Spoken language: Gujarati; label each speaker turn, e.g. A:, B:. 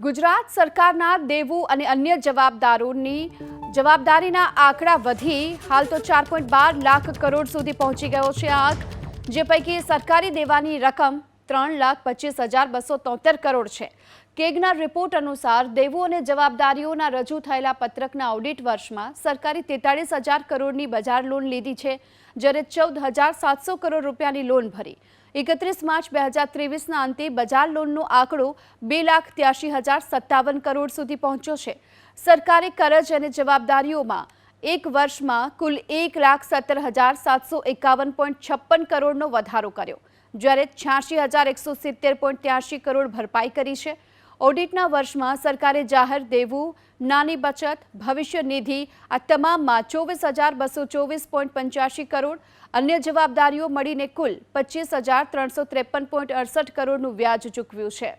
A: ગુજરાત સરકારના દેવું અને અન્ય જવાબદારોની જવાબદારીના આંકડા વધી, હાલ તો ચાર પોઈન્ટ બાર લાખ કરોડ સુધી પહોંચી ગયો છે આ જે પૈકી સરકારી દેવાની રકમ ત્રણ લાખ પચીસ હજાર બસો તોતેર કરોડ છે. કેગના રિપોર્ટ અનુસાર દેવું અને જવાબદારીઓના રજૂ થયેલા પત્રકના ઓડિટ વર્ષમાં સરકારે તેતાળીસ હજાર કરોડની બજાર લોન લીધી છે, જ્યારે ચૌદ હજાર સાતસો કરોડ રૂપિયાની લોન ભરી. એકત્રીસ માર્ચ બે હજાર ત્રેવીસના અંતે બજાર લોનનો આંકડો બે લાખ ત્યાસી હજાર સત્તાવન કરોડ સુધી પહોંચ્યો છે. સરકારે કરજ અને જવાબદારીઓમાં એક વર્ષમાં કુલ એક લાખ સત્તર હજાર સાતસો એકાવન પોઈન્ટ છપ્પન કરોડનો વધારો કર્યો. જ્યારે છ્યાસી હજાર એકસો સિત્તેર પોઈન્ટ ત્યાસી કરોડ ભરપાઈ કરી છે. ઓડિટના વર્ષમાં સરકારે જાહેર દેવું, નાની બચત, ભવિષ્ય નિધિ, આ તમામમાં ચોવીસ હજાર બસો ચોવીસ પોઈન્ટ પંચ્યાસી કરોડ, અન્ય જવાબદારીઓ મળીને કુલ પચીસ હજાર ત્રણસો ત્રેપન પોઈન્ટ અડસઠ કરોડનું વ્યાજ ચૂકવ્યું છે.